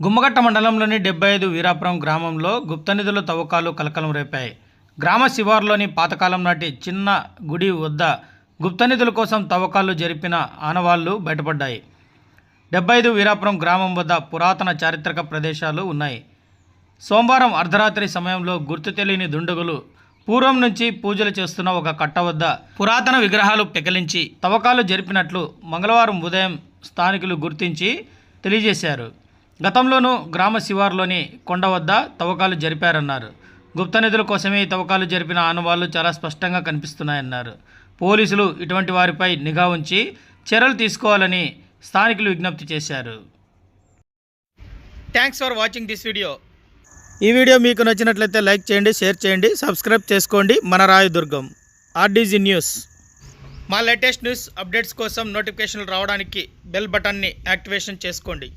గుమ్మగట్ట మండలంలోని డెబ్బై ఐదు వీరాపురం గ్రామంలో గుప్తనిధుల తవ్వకాలు కలకలం రేపాయి. గ్రామ శివారులోని పాతకాలం నాటి చిన్న గుడి వద్ద గుప్తనిధుల కోసం తవ్వకాలు జరిపిన ఆనవాళ్ళు బయటపడ్డాయి. డెబ్బై ఐదు వీరాపురం గ్రామం వద్ద పురాతన చారిత్రక ప్రదేశాలు ఉన్నాయి. సోమవారం అర్ధరాత్రి సమయంలో గుర్తు తెలియని దుండగులు పూర్వం నుంచి పూజలు చేస్తున్న ఒక కట్ట వద్ద పురాతన విగ్రహాలు పెకలించి తవ్వకాలు జరిపినట్లు మంగళవారం ఉదయం స్థానికులు గుర్తించి తెలియజేశారు. గతంలోనూ గ్రామ శివారులోని కొండ వద్ద తవ్వకాలు జరిపారన్నారు. గుప్త నిధుల కోసమే ఈ తవ్వకాలు జరిపిన ఆనవాళ్ళు చాలా స్పష్టంగా కనిపిస్తున్నాయన్నారు. పోలీసులు ఇటువంటి వారిపై నిఘా ఉంచి చర్యలు తీసుకోవాలని స్థానికులు విజ్ఞప్తి చేశారు. Thanks for watching this video ఈ వీడియో మీకు నచ్చినట్లయితే లైక్ చేయండి షేర్ చేయండి సబ్స్క్రైబ్ చేసుకోండి. మన రాయదుర్గం ఆర్డీజీ న్యూస్. మా లేటెస్ట్ న్యూస్ అప్డేట్స్ కోసం నోటిఫికేషన్లు రావడానికి బెల్ బటన్ని యాక్టివేషన్ చేసుకోండి.